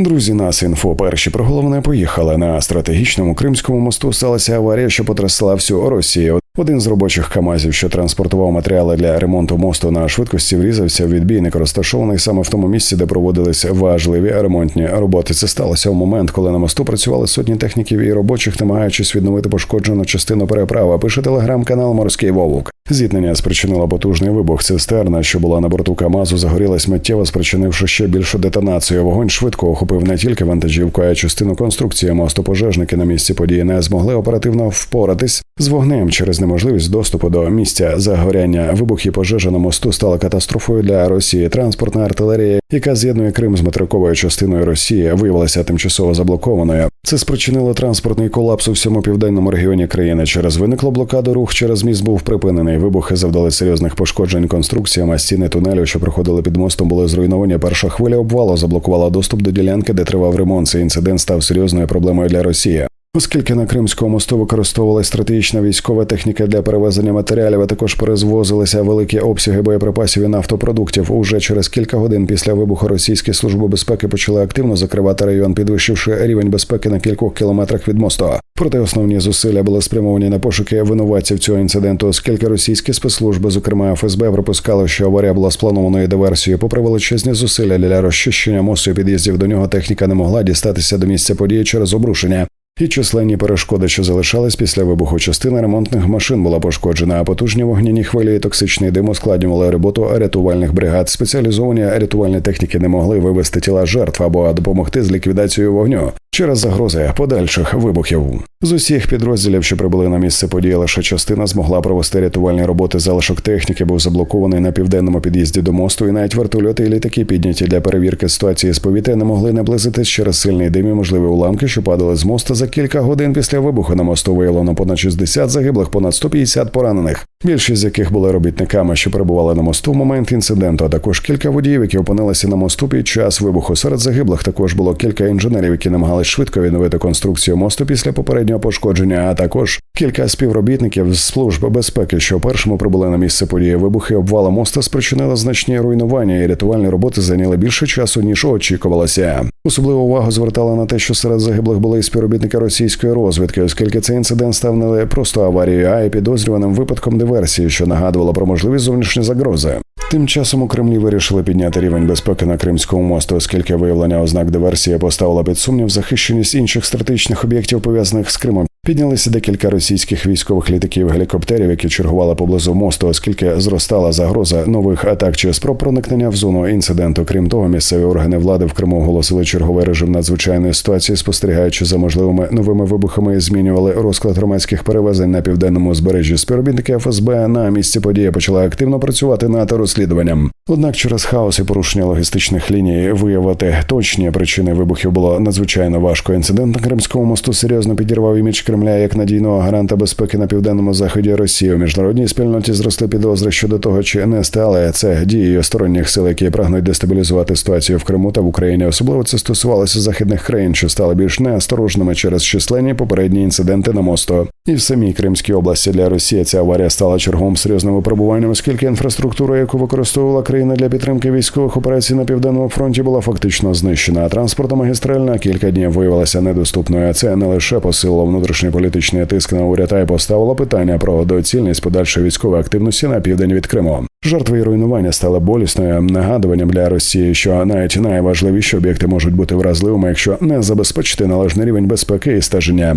Друзі, нас інфо перші про головне поїхали на стратегічному кримському мосту. Сталася аварія, що потрясла всю Росію. Один з робочих камазів, що транспортував матеріали для ремонту мосту на швидкості, врізався в відбійник, розташований саме в тому місці, де проводилися важливі ремонтні роботи. Це сталося в момент, коли на мосту працювали сотні техніків і робочих, намагаючись відновити пошкоджену частину переправи. Пише телеграм-канал Морський Вовк. Зіткнення спричинило потужний вибух. Цистерна, що була на борту Камазу, загорілась миттєво, спричинивши ще більшу детонацію. Вогонь швидко охопив не тільки вантажівку, а й частину конструкції мосту. Пожежники на місці події не змогли оперативно впоратись з вогнем через неможливість доступу до місця загоряння. Вибух і пожежа на мосту стала катастрофою для Росії. Транспортна артилерія, яка з'єднує Крим з материковою частиною Росії, виявилася тимчасово заблокованою. Це спричинило транспортний колапс у всьому південному регіоні країни. Через виникло блокаду. Рух через міст був припинений. Вибухи завдали серйозних пошкоджень конструкціям, а стіни тунелю, що проходили під мостом, були зруйновані. Перша хвиля обвалу заблокувала доступ до ділянки, де тривав ремонт. Цей інцидент став серйозною проблемою для Росії. Оскільки на Кримському мосту використовувалась стратегічна військова техніка для перевезення матеріалів, а також перезвозилися великі обсяги боєприпасів і нафтопродуктів. Уже через кілька годин після вибуху російські служби безпеки почали активно закривати район, підвищивши рівень безпеки на кількох кілометрах від мосту. Проте основні зусилля були спрямовані на пошуки винуватців цього інциденту, оскільки російські спецслужби, зокрема ФСБ, припускали, що аварія була спланованою диверсією. Попри величезні зусилля для розчищення мосту і під'їздів до нього, техніка не могла дістатися до місця події через обрушення. І численні перешкоди, що залишались після вибуху, частина ремонтних машин була пошкоджена, а потужні вогняні хвилі і токсичний дим ускладнювали роботу рятувальних бригад. Спеціалізовані рятувальні техніки не могли вивести тіла жертв або допомогти з ліквідацією вогню через загрози подальших вибухів. З усіх підрозділів, що прибули на місце події, лише частина змогла провести рятувальні роботи. Залишок техніки був заблокований на південному під'їзді до мосту, і навіть вертольоти і літаки підняті для перевірки ситуації з повітря не могли наблизитись через сильний дим і можливі уламки, що падали з мосту за кілька годин після вибуху на мосту виявлено понад 60 загиблих, понад 150 поранених. Більшість з яких були робітниками, що перебували на мосту в момент інциденту. А також кілька водіїв, які опинилися на мосту під час вибуху. Серед загиблих також було кілька інженерів, які намагалися швидко відновити конструкцію мосту після попереднього пошкодження. А також кілька співробітників з служби безпеки, що першими прибули на місце події. Вибухи обвала моста спричинили значні руйнування, і рятувальні роботи зайняли більше часу ніж очікувалося. Особливу увагу звертали на те, що серед загиблих були і співробітники російської розвідки, оскільки цей інцидент став не просто аварією, а й підозрюваним випадком диверсії, що нагадувало про можливі зовнішні загрози. Тим часом у Кремлі вирішили підняти рівень безпеки на Кримському мосту, оскільки виявлення ознак диверсії поставило під сумнів захищеність інших стратегічних об'єктів пов'язаних з Кримом. Піднялися декілька російських військових літаків гелікоптерів, які чергували поблизу мосту, оскільки зростала загроза нових атак чи спроб проникнення в зону інциденту. Крім того, місцеві органи влади в Криму оголосили черговий режим надзвичайної ситуації, спостерігаючи за можливими новими вибухами, змінювали розклад громадських перевезень на південному узбережжі. Співробітники ФСБ на місці події почали активно працювати над розслідуванням. Однак, через хаос і порушення логістичних ліній виявити точні причини вибухів було надзвичайно важко. Інцидент на Кримському мосту серйозно підірвав імідж Кремля як надійного гаранта безпеки на південному заході Росії. У міжнародній спільноті зросли підозри щодо того, чи не стали це дією сторонніх сил, які прагнуть дестабілізувати ситуацію в Криму та в Україні. Особливо це стосувалося західних країн, що стали більш неосторожними через численні попередні інциденти на мосту. І в самій Кримській області для Росії ця аварія стала черговим серйозним випробуванням, оскільки інфраструктура, яку використовувала країна для підтримки військових операцій на південному фронті, була фактично знищена. А транспортна магістраль на кілька днів виявилася недоступною. Це не лише посилило внутрішній політичний тиск на уряд, а й поставило питання про доцільність подальшої військової активності на південь від Криму. Жертви і руйнування стали болісною нагадуванням для Росії, що навіть найважливіші об'єкти можуть бути вразливими, якщо не забезпечити належний рівень безпеки і стеження.